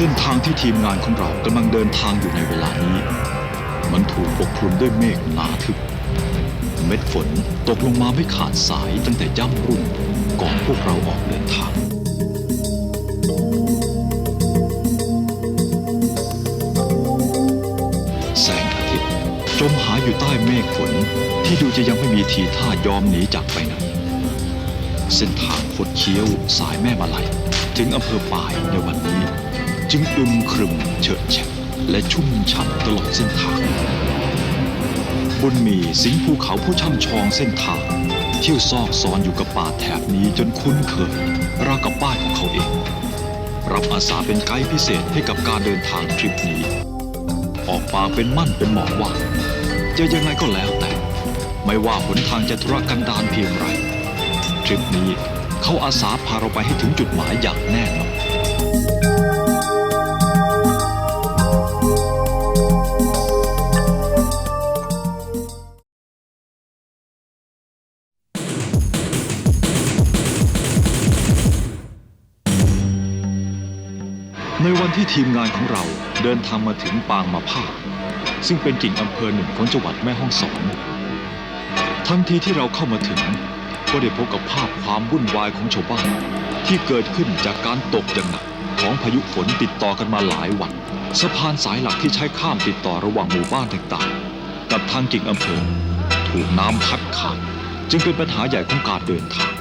เส้นทางที่ทีมงานของเรากำลังเดินทางอยู่ในเวลานี้ มันถูกปกคลุมด้วยเมฆหนาทึบ เม็ดฝนตกลงมาไม่ขาดสายตั้งแต่ย่ำรุ่งก่อนพวกเราออกเดินทางแสงอาทิตย์จมหายอยู่ใต้เมฆฝนที่ดูจะยังไม่มีทีท่ายอมหนีจากไปไหนเส้นทางคดเคี้ยวสายแม่มาลัย ถึงอำเภอปายในวันนี้ จึงอึมครึมเฉิดแฉะและชุ่มฉ่ำตลอดเส้นทาง บุญมีสิงห์ภูเขาผู้ช่ำชองเส้นทาง เที่ยวซอกซอนอยู่กับป่าแถบนี้จนคุ้นเคยราวกับบ้านของเขาเอง รับอาสาเป็นไกด์พิเศษให้กับการเดินทางทริปนี้ ออกปากเป็นมั่นเป็นหมอกว่าจะยังไงก็แล้วแต่ ไม่ว่าหนทางจะทุรกันดารเพียงไรทริปนี้เขาอาสาพาเราไปให้ถึงจุดหมายอย่างแน่นอน ที่ทีมงานของเราเดินทางมาถึงปางมาผ้าซึ่งเป็นกิ่งอำเภอหนึ่งของจังหวัดแม่ฮ่องสอนทันทีที่เราเข้ามาถึง ก็ได้พบกับภาพความวุ่นวายของชาวบ้าน ที่เกิดขึ้นจากการตกอย่างหนักของพายุฝนติดต่อกันมาหลายวัน สะพานสายหลักที่ใช้ข้ามติดต่อระหว่างหมู่บ้านต่างๆ กับทางกิ่งอำเภอ ถูกน้ำพัดขาดจึงเป็นปัญหาใหญ่ของการเดินทาง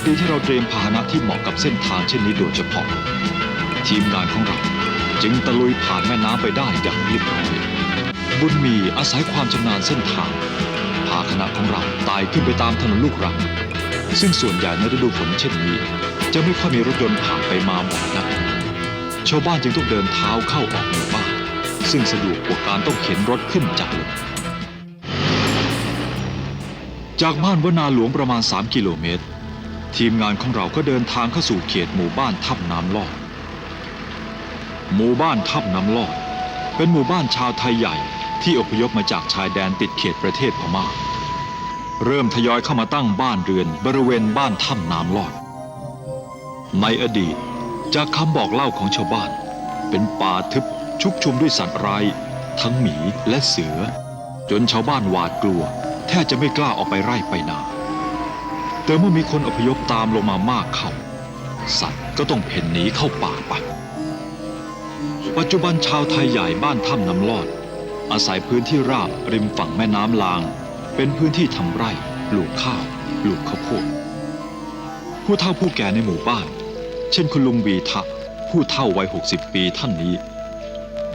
คดีที่เราเตรียมพาหนะที่เหมาะกับเส้นทางเช่นนี้โดยเฉพาะ ทีมงานของเราจึงตะลุยผ่านแม่น้ำไปได้อย่างเรียบร้อยบุญมีอาศัยความชำนาญเส้นทางพาคณะของเราไต่ขึ้นไปตามถนนลูกรัง ซึ่งส่วนใหญ่ในฤดูฝนเช่นนี้ จะไม่ค่อยมีรถยนต์ผ่านไปมาบ่อยนักชาวบ้านจึงต้องเดินเท้าเข้าออกหมู่บ้านซึ่งสะดวกกว่าการต้องเข็นรถขึ้นจากลจากบ้านวนาหลวงประมาณ 3 กิโลเมตร ทีมงานของเราก็เดินทางเข้าสู่เขตหมู่บ้านทับน้ำลอด หมู่บ้านทับน้ำลอด เป็นหมู่บ้านชาวไทยใหญ่ที่อพยพมาจากชายแดนติดเขตประเทศพม่า เริ่มทยอยเข้ามาตั้งบ้านเรือนบริเวณบ้านถ้ำน้ำลอด ในอดีตจากคำบอกเล่าของชาวบ้าน เป็นป่าทึบชุกชุมด้วยสัตว์ร้ายทั้งหมีและเสือ จนชาวบ้านหวาดกลัว แทบจะไม่กล้าออกไปไร่ไปนา แต่เมื่อมีคนอพยพตามลงมามากเข้า สัตว์ก็ต้องเพ่นหนีเข้าป่าไปปัจจุบันชาวไทยใหญ่บ้านถ้ำน้ำลอด อาศัยพื้นที่ราบริมฝั่งแม่น้ำลาง เป็นพื้นที่ทำไร่ปลูกข้าวปลูกข้าวโพดผู้เฒ่าผู้แก่ในหมู่บ้าน เช่นคุณลุงวีทะผู้เฒ่าวัย 60 ปีท่านนี้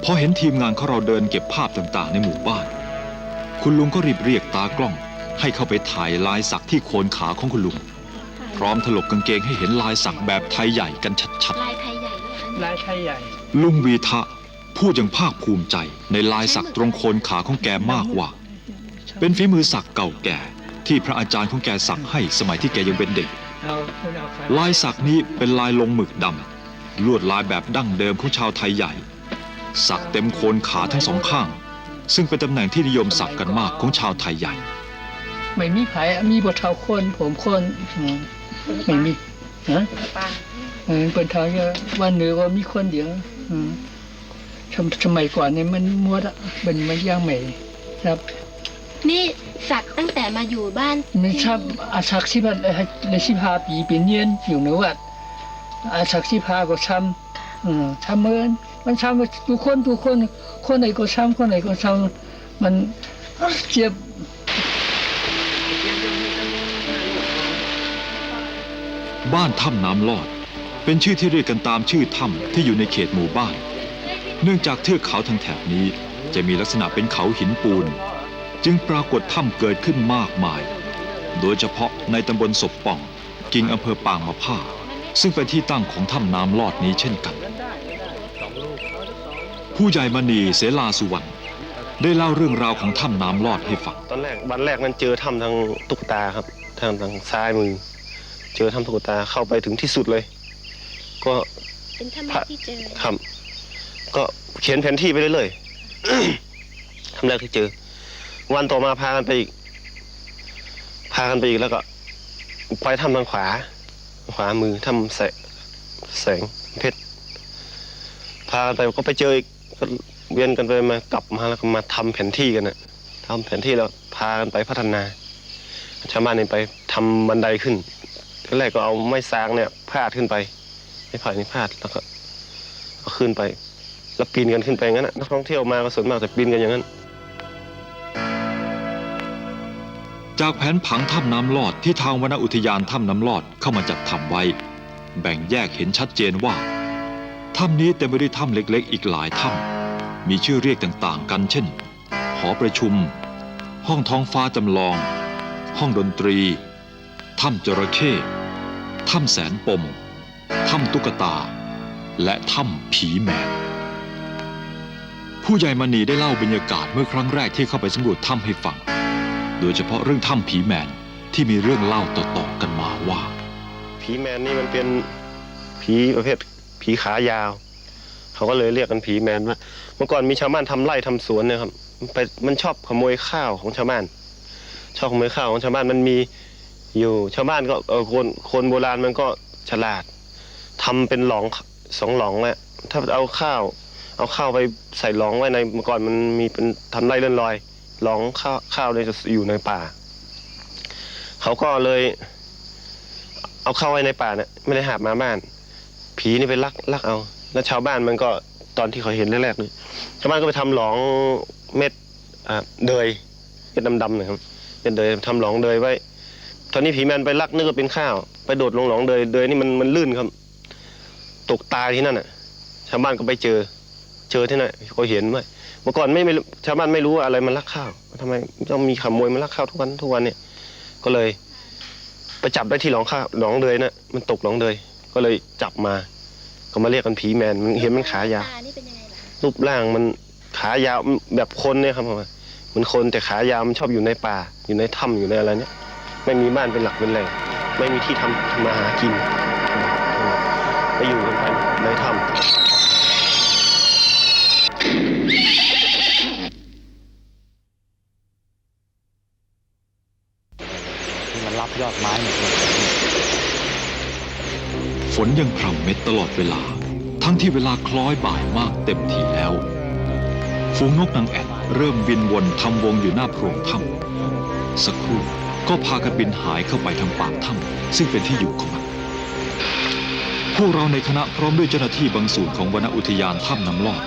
พอเห็นทีมงานของเราเดินเก็บภาพต่างๆ ในหมู่บ้าน คุณลุงก็รีบเรียกตากล้อง ให้เข้าไปถ่ายลายสักที่โคนขาของคุณลุง พร้อมถลกกางเกงให้เห็นลายสักแบบไทยใหญ่กันชัดลายไทยใหญ่ด้วยอันนี้ลายไทยใหญ่ ๆ ลุงวีทะพูดอย่างภาคภูมิใจในลายสักตรงโคนขาของแกมากว่า เป็นฝีมือสักเก่าแก่ ที่พระอาจารย์ของแกสักให้สมัยที่แกยังเป็นเด็ก เอาคุณเอาครับลายสักนี้เป็นลายลงหมึกดำลวดลายแบบดั้งเดิมของชาวไทยใหญ่ สักเต็มโคนขาทั้งสองข้าง ซึ่งเป็นตำแหน่งที่นิยมสักกันมากของชาวไทยใหญ่ ไม่มีไผมีบทเท่าคน ผมคนอืมไม่มีฮะเออเป็นทางเยอะวันหนึ่งก็มีคนเดียวอืมสมสมัยก่อนเนี่ยมันมัวละเป็นมันย่างใหม่ครับ นี่สักตั้งแต่มาอยู่บ้านมันที่ชอบอาชักสิบห้าในสิบห้าปีเป็นเนียนอยู่ในวัดอาชักสิบห้าก็ช้ำอืมช้ำเหมือนมันช้ำทุกคนทุกคน คนไหนก็ช้ำคนไหนก็ช้ำมันเจ็บ บ้านถ้ำน้ำลอด เป็นชื่อที่เรียกกันตามชื่อถ้ำที่อยู่ในเขตหมู่บ้าน เนื่องจากเทือกเขาทางแถบนี้จะมีลักษณะเป็นเขาหินปูน จึงปรากฏถ้ำเกิดขึ้นมากมาย โดยเฉพาะในตำบลศพป่อง กิ่งอำเภอปางมะผ้า ซึ่งเป็นที่ตั้งของถ้ำน้ำลอดนี้เช่นกัน ผู้ใหญ่มณีเสลาสุวรรณได้เล่าเรื่องราวของถ้ำน้ำลอดให้ฟัง ตอนแรกวันแรกนั้นเจอถ้ำทางตุกตาครับทางทางซ้ายมือ เจอถ้ำตุ๊กตาเข้าไปถึงที่สุดเลย ก็เป็นถ้ำแรกที่เจอทำก็เขียนแผนที่ไปเรื่อยๆทำแรกที่เจอ วันต่อมาพากันไปอีก พากันไปอีกแล้วก็ไปทำทางขวา ขวามือทำแสงแสงเพชรพากันไปก็ไปเจออีกก็เวียนกันไปมากลับมาแล้วก็มาทำแผนที่กันนะทำแผนที่แล้วพากันไปพัฒนาชาวบ้านเนี่ยไปทำบันไดขึ้นที แรกก็เอาไม้ซางเนี่ยพาดขึ้นไปไม้ไผ่นี่พาดแล้วก็เอาขึ้นไป แล้วปีนกันขึ้นไปงั้นนะนักท่องเที่ยวมาก็ส่วนมากจะปีนกันอย่างนั้น จากแผนผังถ้ำน้ำลอดที่ทางวนอุทยานถ้ำน้ำลอดเข้ามาจัดทำไว้ แบ่งแยกเห็นชัดเจนว่าถ้ำนี้เต็มไปด้วยถ้ำเล็กๆ อีกหลายถ้ำมีชื่อเรียกต่างๆ กันเช่น หอประชุม ห้องท้องฟ้าจำลอง ห้องดนตรี ถ้ำจระเข้ ถ้ำแสนปม ถ้ำตุ๊กตา และถ้ำผีแมนผู้ใหญ่มณีได้เล่าบรรยากาศเมื่อครั้งแรกที่เข้าไปสำรวจถ้ำให้ฟัง โดยเฉพาะเรื่องถ้ำผีแมนที่มีเรื่องเล่าต่อๆกันมาว่า ผีแมนนี่มันเป็นผีประเภทผีขายาว เขาก็เลยเรียกกันผีแมนว่าเมื่อก่อนมีชาวบ้านทำไร่ทำสวนเนี่ยครับไปมันชอบขโมยข้าวของชาวบ้านชอบขโมยข้าวของชาวบ้านมันมี อยู่ชาวบ้านก็เออคนคนโบราณมันก็ฉลาดทำเป็นหลองสองหลองแหละถ้าเอาข้าว เอาข้าวไปใส่หลองไว้ในเมื่อก่อนมันมีเป็นทำไร่เลื่อนลอยหลองข้าวข้าวเนี่ยจะอยู่ในป่า เขาก็เลย เอาเข้าไว้ในป่าเนี่ยไม่ได้หาบมาบ้าน ผีนี่ไปลักลักเอา แล้วชาวบ้านมันก็ตอนที่เขาเห็นแรกๆนี่ชาวบ้านก็ไปทำหลองเม็ดเดยเม็ดดำๆนะครับเป็นเดยทำหลองเดยไว้ ตอนนี้ผีแมนไปลักนึกว่าเป็นข้าว ไปโดดลงหลองเดยเดยนี่มันมันลื่นครับ ตกตายที่นั่นอะ ชาวบ้านก็ไปเจอ เจอที่นั่นเขาเห็นว่าเมื่อก่อนไม่ไม่รู้ชาวบ้านไม่รู้ว่าอะไรมันลักข้าวทำไมต้องมีขโมยมันลักข้าวทุกวันทุกวันเนี่ย ก็เลย ไปจับได้ที่หนองข้าวหนองเดยนะมันตกหนองเดยก็เลยจับมา ก็มาเรียกกันผีแมนมันเห็นมันขายาวตานี่เป็นยังไงล่ะรูปร่างมันขายาวแบบคนเนี่ยครับผมเหมันคนแต่ขายาวมันชอบอยู่ในป่า อยู่ในถ้ำอยู่ในอะไรเนี่ย ไม่มีบ้านเป็นหลักเป็นแหล่งไม่มีที่ทำทำมาหากินไปอยู่กันไปในถ้ำที่มันรับยอดไม้หมดฝนยังพรำเม็ดตลอดเวลา ทั้งที่เวลาคล้อยบ่ายมากเต็มทีแล้ว ฝูงนกนางแอ่นเริ่มบินวนทำวงอยู่หน้าโพรงถ้ำสักครู่ ก็พากันบินหายเข้าไปทางปากถ้ำซึ่งเป็นที่อยู่ของมัน พวกเราในคณะพร้อมด้วยเจ้าหน้าที่บางส่วนของวนอุทยานถ้ำน้ำลอด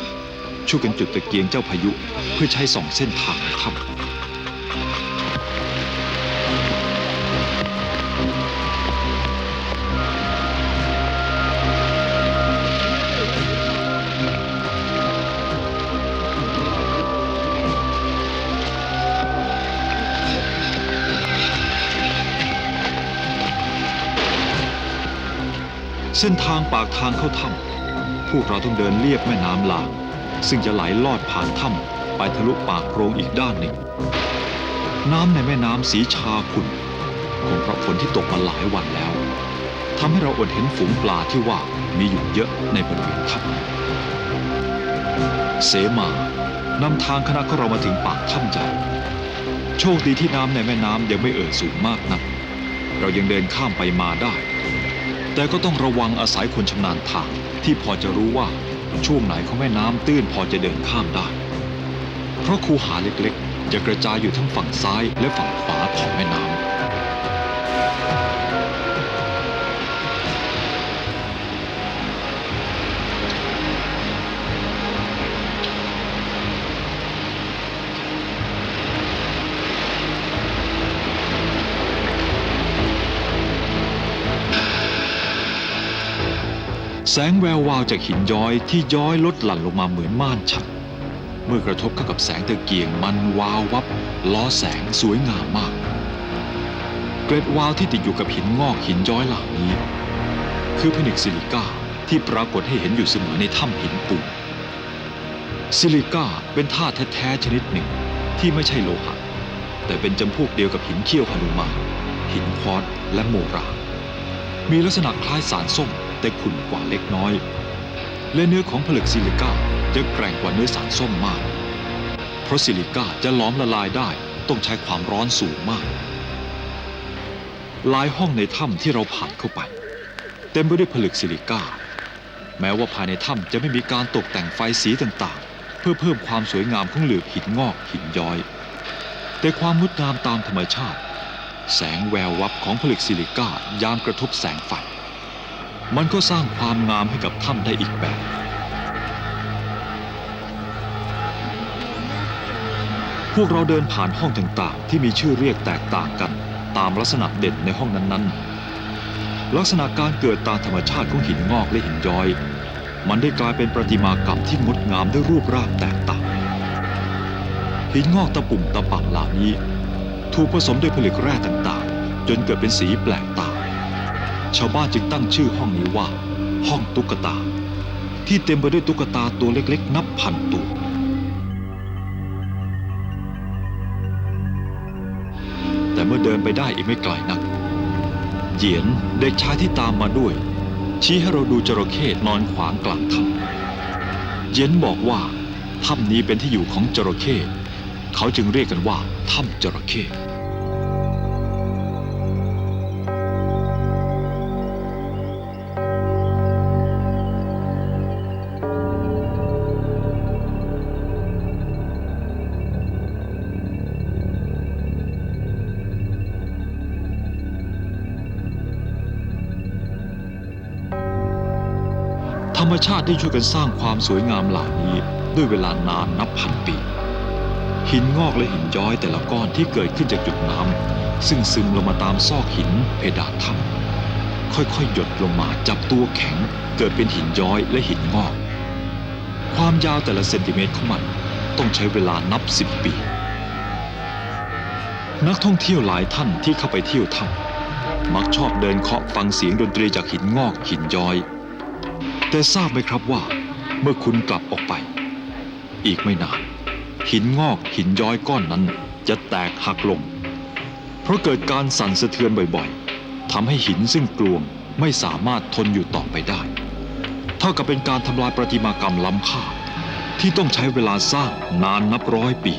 ช่วยกันจุดตะเกียงเจ้าพายุเพื่อใช้ส่องเส้นทางถ้ำ เส้นทางปากทางเข้าถ้ำพวกเราต้องเดินเลียบแม่น้ำลาง ซึ่งจะไหลลอดผ่านถ้ำไปทะลุปากโพรงอีกด้านหนึ่ง น้ำในแม่น้ำสีชาขุ่นคงเพราะฝนที่ตกมาหลายวันแล้วทำให้เราอดเห็นฝูงปลาที่ว่ามีอยู่เยอะในบริเวณถ้ำเสมานำทางคณะของเรามาถึงปากถ้ำใหญ่โชคดีที่น้ำในแม่น้ำยังไม่เอ่อสูงมากนัก เรายังเดินข้ามไปมาได้ แต่ก็ต้องระวังอาศัยคนชำนาญทางที่พอจะรู้ว่าช่วงไหนของแม่น้ำตื้นพอจะเดินข้ามได้ เพราะคูหาเล็กๆ จะกระจายอยู่ทั้งฝั่งซ้ายและฝั่งขวาของ แสงแวววาวจากหินย้อยที่ย้อยลดหลั่นลงมาเหมือนม่านฉัดเมื่อกระทบเข้ากับแสงตะเกียงมันวาววับล้อแสงสวยงามมาก เกล็ดวาวที่ติดอยู่กับหินงอกหินย้อยเหล่านี้ คือเพนิกซิลิก้าที่ปรากฏให้เห็นอยู่เสมอในถ้ำหินปูนซิลิก้าเป็นธาตุแท้ๆชนิดหนึ่งที่ไม่ใช่โลหะแต่เป็นจำพวกเดียวกับหินเขี้ยวหนุมาหินควอตและโมรา มีลักษณะคล้ายสารส้ม แต่ขุ่นกว่าเล็กน้อย และเนื้อของผลึกซิลิก้าจะแกร่งกว่าเนื้อสารส้มมาก เพราะซิลิก้าจะหลอมละลายได้ต้องใช้ความร้อนสูงมาก หลายห้องในถ้ำที่เราผ่านเข้าไป เต็มไปด้วยผลึกซิลิก้า แม้ว่าภายในถ้ำจะไม่มีการตกแต่งไฟสีต่างๆ เพื่อเพิ่มความสวยงามของหลืบหินงอกหินย้อย แต่ความงดงามตามธรรมชาติ แสงแวววับของผลึกซิลิก้ายามกระทบแสงไฟ มันก็สร้างความงามให้กับถ้ำได้อีกแบบ พวกเราเดินผ่านห้องต่างๆ ที่มีชื่อเรียกแตกต่างกันตามลักษณะเด่นในห้องนั้นๆ ลักษณะการเกิดตามธรรมชาติของหินงอกและหินย้อย มันได้กลายเป็นประติมากรรมที่งดงามด้วยรูปร่างแตกต่าง หินงอกตะปุ่มตะปังเหล่านี้ ถูกผสมด้วยผลึกแร่ต่างๆ จนเกิดเป็นสีแปลกตา ชาวบ้านจึงตั้งชื่อห้องนี้ว่า ห้องตุ๊กตา ที่เต็มไปด้วยตุ๊กตาตัวเล็กๆ นับพันตัว แต่เมื่อเดินไปได้อีกไม่ไกลนักเหยียนเด็กชายที่ตามมาด้วย ชี้ให้เราดูจระเข้นอนขวางกลางถ้ำเหยียนบอกว่าถ้ำนี้เป็นที่อยู่ของจระเข้เขาจึงเรียกกันว่าถ้ำจระเข้ ธรรมชาติได้ช่วยกันสร้างความสวยงามเหล่านี้ด้วยเวลานานนับพันปี หินงอกและหินย้อยแต่ละก้อนที่เกิดขึ้นจากจุดน้ำซึ่งซึมลงมาตามซอกหินเพดานถ้ำค่อยๆหยดลงมาจับตัวแข็ง เกิดเป็นหินย้อยและหินงอก ความยาวแต่ละเซนติเมตรของมันต้องใช้เวลานับสิบปี นักท่องเที่ยวหลายท่านที่เข้าไปเที่ยวถ้ำมักชอบเดินเคาะฟังเสียงดนตรีจากหินงอกหินย้อย แต่ทราบไหมครับว่า เมื่อคุณกลับออกไป อีกไม่นาน หินงอกหินย้อยก้อนนั้นจะแตกหักลง เพราะเกิดการสั่นสะเทือนบ่อยๆทำให้หินซึ่งกลวงไม่สามารถทนอยู่ต่อไปได้ เท่ากับเป็นการทำลายประติมากรรมล้ำค่า ที่ต้องใช้เวลาสร้างนานนับร้อยปี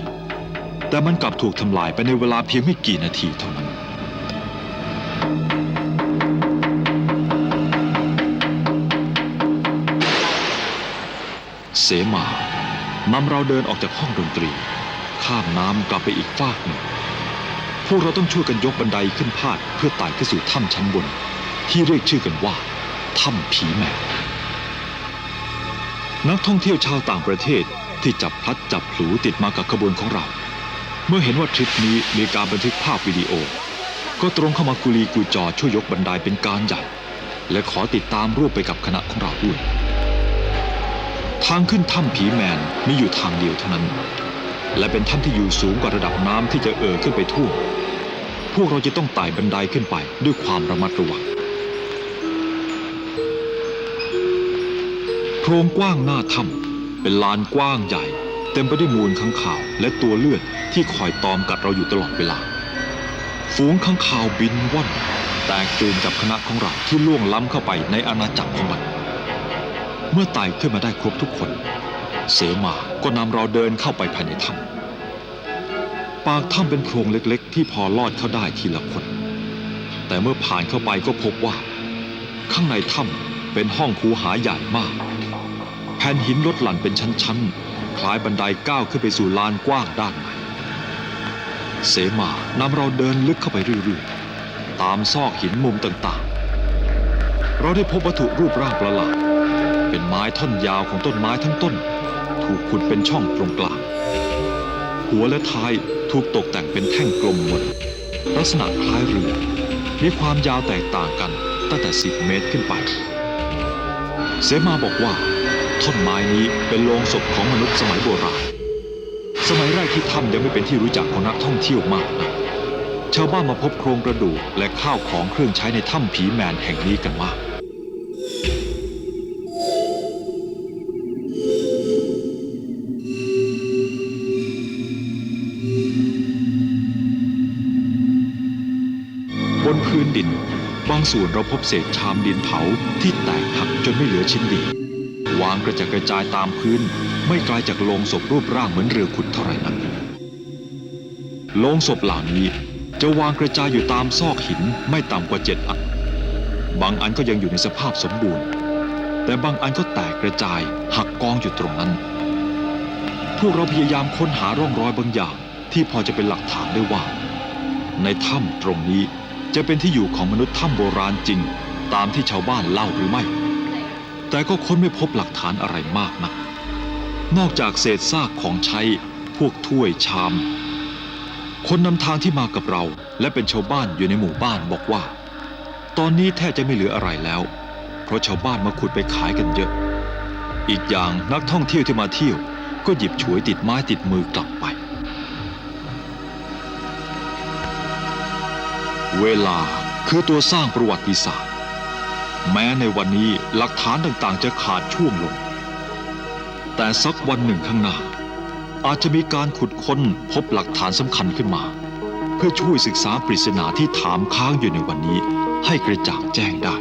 แต่มันกลับถูกทำลายไปในเวลาเพียงไม่กี่นาทีเท่านั้น เสมานำเราเดินออกจากห้องดนตรี ข้ามน้ำกลับไปอีกฟากหนึ่ง พวกเราต้องช่วยกันยกบันไดขึ้นพาดเพื่อไต่ขึ้นสู่ถ้ำชั้นบน ที่เรียกชื่อกันว่าถ้ำผีแมวนักท่องเที่ยวชาวต่างประเทศที่จับพลัดจับผลูติดมากับขบวนของเรา เมื่อเห็นว่าทริปนี้มีการบันทึกภาพวิดีโอ ก็ตรงเข้ามากุลีกุจอช่วยยกบันไดเป็นการใหญ่ และขอติดตามรูปไปกับคณะของเราด้วย ทางขึ้นถ้ำผีแมนมีอยู่ทางเดียวเท่านั้น และเป็นถ้ำที่อยู่สูงกว่าระดับน้ำที่จะเอ่อขึ้นไปทั่วพวกเราจะต้องไต่บันไดขึ้นไปด้วยความระมัดระวังโพรงกว้างหน้าถ้ำเป็นลานกว้างใหญ่ เต็มไปด้วยมูลข้างข่าวและตัวเลือดที่คอยตอมกัดเราอยู่ตลอดเวลา ฝูงข้างข่าวบินว่อนแตกตื่นกับคณะของเราที่ล่วงล้ำเข้าไปในอาณาจักรของมัน เมื่อไต่ขึ้นมาได้ครบทุกคน เสมาก็นำเราเดินเข้าไปภายในถ้ำปากถ้ำเป็นโพรงเล็กๆ ที่พอลอดเข้าได้ทีละคน แต่เมื่อผ่านเข้าไปก็พบว่า ข้างในถ้ำเป็นห้องคูหาใหญ่มาก แผ่นหินลดหลั่นเป็นชั้นๆ คล้ายบันไดก้าวขึ้นไปสู่ลานกว้างด้านในเสมานำเราเดินลึกเข้าไปเรื่อยๆ ตามซอกหินมุมต่างๆ เราได้พบวัตถุรูปร่างประหลาด ม้ท่อนยาวของต้นไม้ทั้งต้น ถูกขุดเป็นช่องตรงกลาง หัวและท้ายถูกตกแต่งเป็นแท่งกลมหมดลักษณะคล้ายเรือ มีความยาวแตกต่างกันตั้งแต่ 10 เมตรขึ้นไป เสมาบอกว่า ท่อนไม้นี้เป็นโลงศพของมนุษย์สมัยโบราณ สมัยแรกที่ถ้ำยังไม่เป็นที่รู้จักของนักท่องเที่ยวมากนะชาวบ้านมาพบโครงกระดูกและข้าวของเครื่องใช้ในถ้ำผีแมนแห่งนี้กันมาก ดิน บางส่วนเราพบเศษชามดินเผาที่แตกหักจนไม่เหลือชิ้นดีวางกระจัดกระจายตามพื้น ไม่ไกลจากโลงศพรูปร่างเหมือนเรือขุดเท่าไรนักโลงศพเหล่านี้จะวางกระจายอยู่ตามซอกหินไม่ต่ำกว่าเจ็ดอัน บางอันก็ยังอยู่ในสภาพสมบูรณ์ แต่บางอันก็แตกกระจายหักกองอยู่ตรงนั้น พวกเราพยายามค้นหาร่องรอยบางอย่างที่พอจะเป็นหลักฐานได้ว่า ในถ้ำตรงนี้ จะเป็นที่อยู่ของมนุษย์ถ้ำโบราณจริง ตามที่ชาวบ้านเล่าหรือไม่ แต่ก็ค้นไม่พบหลักฐานอะไรมากนัก นอกจากเศษซากของใช้ พวกถ้วยชาม คนนำทางที่มากับเรา และเป็นชาวบ้านอยู่ในหมู่บ้านบอกว่า ตอนนี้แทบจะไม่เหลืออะไรแล้ว เพราะชาวบ้านมาขุดไปขายกันเยอะ อีกอย่างนักท่องเที่ยวที่มาเที่ยว ก็หยิบฉวยติดไม้ติดมือกลับไป เวลาคือตัวสร้างประวัติศาสตร์ แม้ในวันนี้หลักฐานต่างๆ จะขาดช่วงลง แต่สักวันหนึ่งข้างหน้า อาจจะมีการขุดค้นพบหลักฐานสำคัญขึ้นมา เพื่อช่วยศึกษาปริศนาที่ถามค้างอยู่ในวันนี้ให้กระจ่างแจ้งได้